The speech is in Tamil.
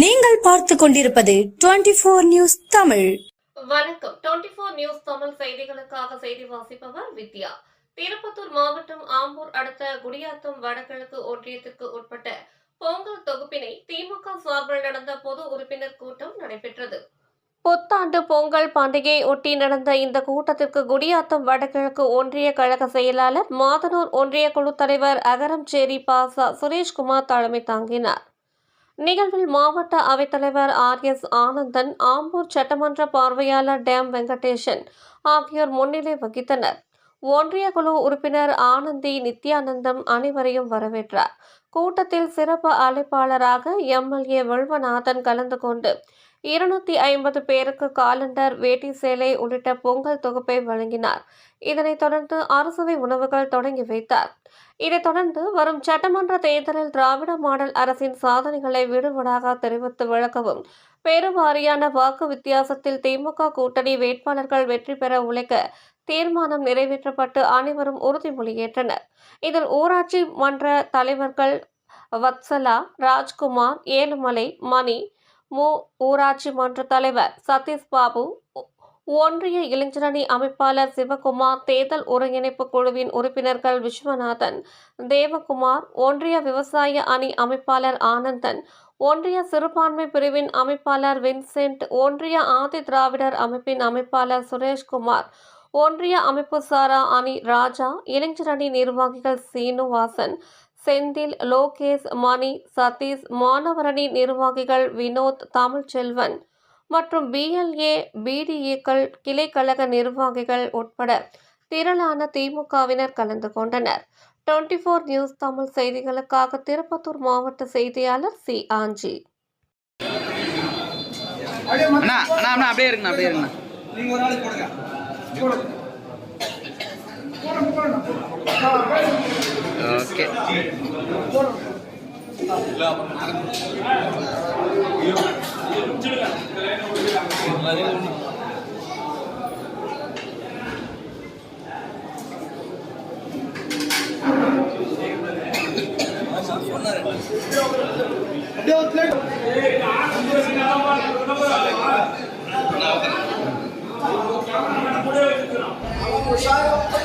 நீங்கள் பார்த்து கொண்டிருப்பது டுவெண்டி போர் நியூஸ் தமிழ். வணக்கம். டுவெண்டி போர் நியூஸ் தமிழ் செய்திகளுக்காக செய்தி வாசிப்பவர் வித்யா. திருப்பத்தூர் மாவட்டம் ஆம்பூர் அடுத்த குடியாத்தம் வடகிழக்கு ஒன்றியத்திற்கு உட்பட்ட பொங்கல் தொகுப்பினை திமுக சார்பில் நடந்த பொது உறுப்பினர் கூட்டம் நடைபெற்றது. புத்தாண்டு பொங்கல் பண்டிகையை ஒட்டி நடந்த இந்த கூட்டத்திற்கு குடியாத்தம் வடகிழக்கு ஒன்றிய கழக செயலாளர் மாதனூர் ஒன்றிய குழு தலைவர் அகரம்சேரி பாசா சுரேஷ்குமார் தலைமை தாங்கினார். நிகழ்வில் மாவட்ட அவைத்தலைவர் ஆர் எஸ் ஆனந்தன் ஆம்பூர் சட்டமன்ற பார்வையாளர் டேம் வெங்கடேசன் ஆகியோர் முன்னிலை வகித்தனர். ஒன்றிய குழு உறுப்பினர் ஆனந்தி நித்யானந்தம் அனைவரையும் வரவேற்றார். கூட்டத்தில் சிறப்பு அழைப்பாளராக எம்எல்ஏ வில்வநாதன் கலந்து கொண்டு இருநூத்தி ஐம்பது பேருக்கு காலண்டர் வேட்டி சேலை உள்ளிட்ட பொங்கல் தொகுப்பை வழங்கினார். இதனைத் தொடர்ந்து அரசவை உணவுகள் தொடங்கி வைத்தார். இதைத் தொடர்ந்து வரும் சட்டமன்ற தேர்தலில் திராவிட மாடல் அரசின் சாதனைகளை விடுவிடாக தெரிவித்து விளக்கவும் பெருவாரியான வாக்கு வித்தியாசத்தில் திமுக கூட்டணி வேட்பாளர்கள் வெற்றி பெற உழைக்க தீர்மானம் நிறைவேற்றப்பட்டு அனைவரும் உறுதிமொழியேற்றனர். இதில் ஊராட்சி மன்ற தலைவர்கள் வத்சலா ராஜ்குமார் ஏழுமலை மணி மு. ஊராட்சி மன்ற தலைவர் சதீஷ் பாபு ஒன்றிய இளைஞரணி அமைப்பாளர் சிவகுமார் தேர்தல் ஒருங்கிணைப்பு குழுவின் உறுப்பினர்கள் விஸ்வநாதன் தேவகுமார் ஒன்றிய விவசாய அணி அமைப்பாளர் ஆனந்தன் ஒன்றிய சிறுபான்மை பிரிவின் அமைப்பாளர் வின்சென்ட் ஒன்றிய ஆதி திராவிடர் அமைப்பின் அமைப்பாளர் சுரேஷ்குமார் ஒன்றிய அமைப்பு சாரா அணி ராஜா இளைஞரணி நிர்வாகிகள் சீனுவாசன் செந்தில் லோகேஷ் மணி சதீஷ் மாணவரணி நிர்வாகிகள் வினோத் தமிழ்ச்செல்வன் மற்றும் பிஎல்ஏ பிடிஏக்கள் கிளைக்கழக நிர்வாகிகள் உட்பட திரளான திமுகவினர் கலந்து கொண்டனர். டுவெண்டி ஃபோர் நியூஸ் தமிழ் செய்திகளுக்காக திருப்பத்தூர் மாவட்ட செய்தியாளர் சி. ஆஞ்சி. அண்ணா அண்ணா அண்ணா அப்படியே இருக்குண்ணா அப்படியே இருக்குண்ணா நீங்க ஒரு நாளைக்கு போடுங்க ஓகே அப்படியே Cruzado.